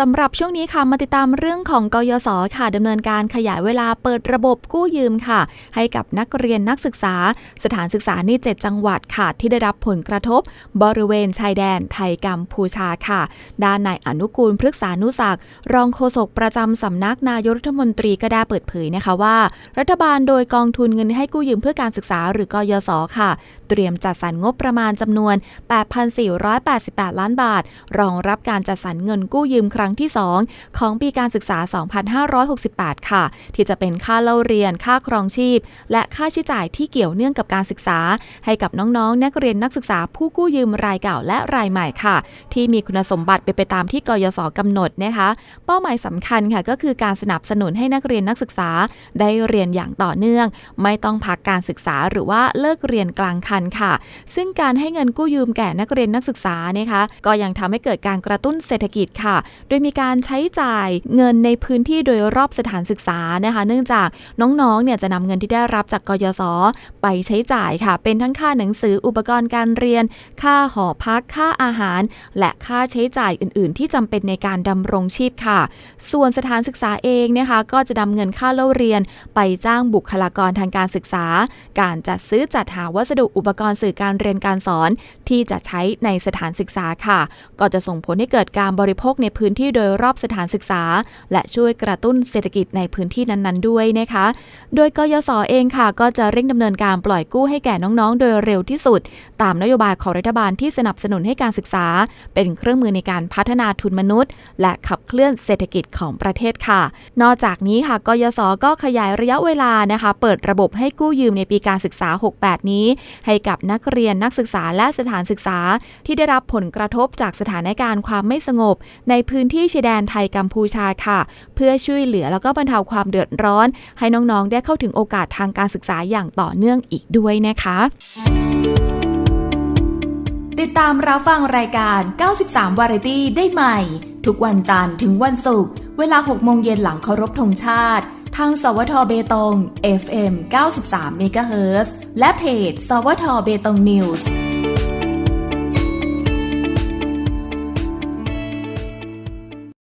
สำหรับช่วงนี้ค่ะมาติดตามเรื่องของกยศค่ะดำเนินการขยายเวลาเปิดระบบกู้ยืมค่ะ ให้กับนักเรียนนักศึกษา สถานศึกษาใน7จังหวัดค่ะ ที่ได้รับผลกระทบ บริเวณชายแดนไทยกัมพูชาค่ะ ด้านนายอนุกูลพฤกษานุศักรองโฆษกประจำสำนักนายรัฐมนตรีก็ได้เปิดเผยนะคะว่า รัฐบาลโดยกองทุนเงินให้กู้ยืมเพื่อการศึกษาหรือกยศค่ะเตรียมจัดสรรงบประมาณจำนวน 8,488 ล้านบาท รองรับการจัดสรรเงินกู้ยืมครั้งที่ 2 ของปีการศึกษา 2568 ค่ะ ที่จะเป็นค่าเล่าเรียน ค่าครองชีพ และค่าใช้จ่ายที่เกี่ยวเนื่องกับการศึกษา ให้กับน้องๆ นักเรียนนักศึกษาผู้กู้ยืมรายเก่าและรายใหม่ค่ะ ที่มีคุณสมบัติไปนไปตามที่กยศกำหนดนะคะ เป้าหมายสำคัญค่ะก็คือการสนับสนุนให้นักเรียนนักศึกษา ได้เรียนอย่างต่อเนื่อง ไม่ต้องพักการศึกษาหรือว่าเลิกเรียนกลางคันค่ะ ซึ่งการให้เงินกู้ยืมแก่นักเรียนนักศึกษานะคะก็ยังทำให้เกิดการกระตุ้นเศรษฐกิจค่ะ โดยมีการใช้จ่ายเงินในพื้นที่โดยรอบสถานศึกษานะคะ เนื่องจากน้องๆเนี่ยจะนำเงินที่ได้รับจากกยศไปใช้จ่ายค่ะ เป็นทั้งค่าหนังสืออุปกรณ์การเรียน ค่าหอพักค่าอาหาร และค่าใช้จ่ายอื่น ๆ ที่จำเป็นในการดำรงชีพค่ะ ส่วนสถานศึกษาเองนะคะก็จะนำเงินค่าเล่าเรียน ไปจ้างบุคลากรทางการศึกษา การจัดซื้อจัดหาวัสดุอุปปกรณ์สื่อการเรียนการสอนที่จะใช้ในสถานศึกษาค่ะ ก็จะส่งผลให้เกิดการบริโภคในพื้นที่โดยรอบสถานศึกษา และช่วยกระตุ้นเศรษฐกิจในพื้นที่นั้นๆ ด้วยนะคะ โดยกยศเองค่ะ ก็จะเร่งดำเนินการปล่อยกู้ให้แก่น้องๆ โดยเร็วที่สุด ตามนโยบายของรัฐบาลที่สนับสนุนให้การศึกษา เป็นเครื่องมือในการพัฒนาทุนมนุษย์ และขับเคลื่อนเศรษฐกิจของประเทศค่ะ นอกจากนี้ค่ะกยศก็ขยายระยะเวลานะคะ เปิดระบบให้กู้ยืมในปีการศึกษา 68 นี้ ให้กับนักเรียนนักศึกษาและสถานศึกษา ที่ได้รับผลกระทบจากสถานการณ์ความไม่สงบ ในพื้นที่ชายแดนไทยกัมพูชาค่ะ เพื่อช่วยเหลือแล้วก็บรรเทาความเดือดร้อน ให้น้องๆ ได้เข้าถึงโอกาสทางการศึกษาอย่างต่อเนื่องอีกด้วยนะคะติดตามรับฟังรายการ 93 วาไรตี้ได้ใหม่ ทุกวันจันทร์ถึงวันศุกร์ เวลา 6 โมงเย็นหลังเคารพธงชาติ ทางสวทเบตง FM 93เมกะเฮิรตซ์และเพจ สวทเบตงนิวส์